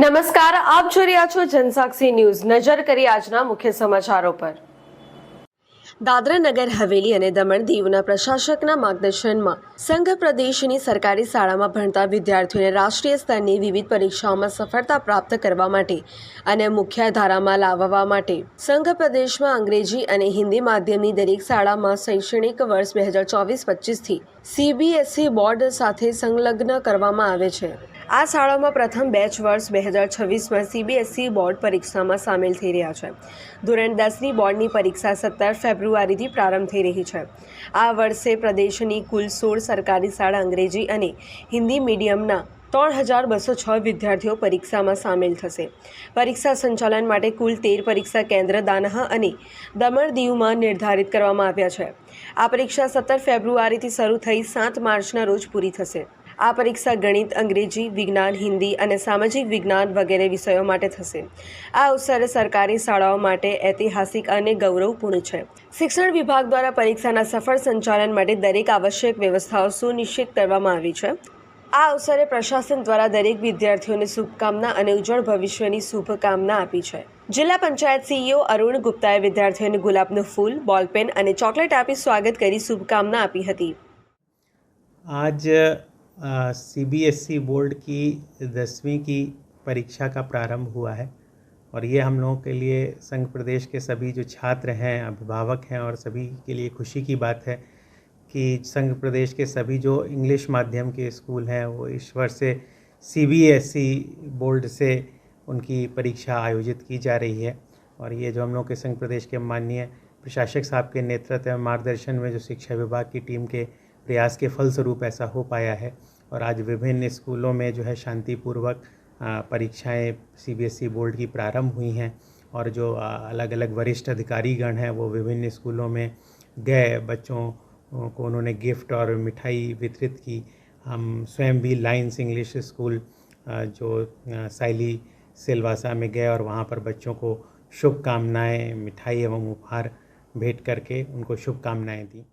નમસ્કાર, આપ જોઈ રહ્યા છો જનસાક્ષી ન્યૂઝ. નજર કરી આજના મુખ્ય સમાચારો પર. દાદરા નગર હવેલી અને દમણ દીવના પ્રશાસકના માર્ગદર્શનમાં સંઘ પ્રદેશની સરકારી શાળામાં ભણતા વિદ્યાર્થીઓને રાષ્ટ્રીય સ્તરની વિવિધ પરીક્ષાઓમાં સફળતા પ્રાપ્ત કરવા માટે અને મુખ્ય ધારામાં લાવવા માટે સંઘ પ્રદેશમાં અંગ્રેજી અને હિન્દી માધ્યમની દરેક શાળામાં શૈક્ષણિક વર્ષ બે હજાર ચોવીસ પચીસથી સીબીએસઈ બોર્ડ સાથે સંલગ્ન કરવામાં આવે છે. આ શાળામાં પ્રથમ બેચ વર્ષ બે હજાર છવ્વીસમાં સીબીએસઈ બોર્ડ પરીક્ષામાં સામેલ થઈ રહ્યા છે. ધોરણ દસની બોર્ડની પરીક્ષા સત્તર ફેબ્રુઆરીથી પ્રારંભ થઈ રહી છે. આ વર્ષે પ્રદેશની કુલ સોળ સરકારી શાળા અંગ્રેજી અને હિન્દી મીડિયમના ત્રણ હજાર બસો છ વિદ્યાર્થીઓ પરીક્ષામાં સામેલ થશે. પરીક્ષા સંચાલન માટે કુલ તેર પરીક્ષા કેન્દ્ર દાનહ અને દમણ દીવમાં નિર્ધારિત કરવામાં આવ્યા છે. આ પરીક્ષા સત્તર ફેબ્રુઆરીથી શરૂ થઈ સાત માર્ચના રોજ પૂરી થશે. આ પરીક્ષા ગણિત, અંગ્રેજી, વિજ્ઞાન, હિન્દી અને સામાજિક વિજ્ઞાન વગેરે વિષયો માટે થશે. આ અવસરે સરકારી શાળાઓ માટે ઐતિહાસિક અને ગૌરવપૂર્ણ છે. શિક્ષણ વિભાગ દ્વારા પરીક્ષાના સફળ સંચાલન માટે દરેક આવશ્યક વ્યવસ્થાઓ સુનિશ્ચિત કરવામાં આવી છે. આ અવસરે પ્રશાસન દ્વારા દરેક વિદ્યાર્થીઓને શુભકામના અને ઉજ્જવળ ભવિષ્યની શુભકામના આપી છે. જિલ્લા પંચાયત સીઈઓ અરુણ ગુપ્તાએ વિદ્યાર્થીઓને ગુલાબનું ફૂલ, બોલપેન અને ચોકલેટ આપી સ્વાગત કરી શુભકામના આપી હતી. आज C B S E board की दसवीं की परीक्षा का प्रारंभ हुआ है और ये हम लोगों के लिए संघ प्रदेश के सभी जो छात्र हैं, अभिभावक हैं और सभी के लिए खुशी की बात है कि संघ प्रदेश के सभी जो इंग्लिश माध्यम के स्कूल हैं, वो वर्ष से C B S E board से उनकी परीक्षा आयोजित की जा रही है और ये जो हम लोग के संघ प्रदेश के माननीय प्रशासक साहब के नेतृत्व मार्गदर्शन में जो शिक्षा विभाग की टीम के प्रयास के फलस्वरूप ऐसा हो पाया है। और आज विभिन्न स्कूलों में जो है शांतिपूर्वक परीक्षाएँ सीबीएसई बोर्ड की प्रारंभ हुई हैं और जो अलग अलग वरिष्ठ अधिकारीगण हैं वो विभिन्न स्कूलों में गए। बच्चों को उन्होंने गिफ्ट और मिठाई वितरित की। हम स्वयं भी लाइन्स इंग्लिश स्कूल जो साइली सिलवासा में गए और वहाँ पर बच्चों को शुभकामनाएँ, मिठाई एवं उपहार भेंट करके उनको शुभकामनाएँ दी।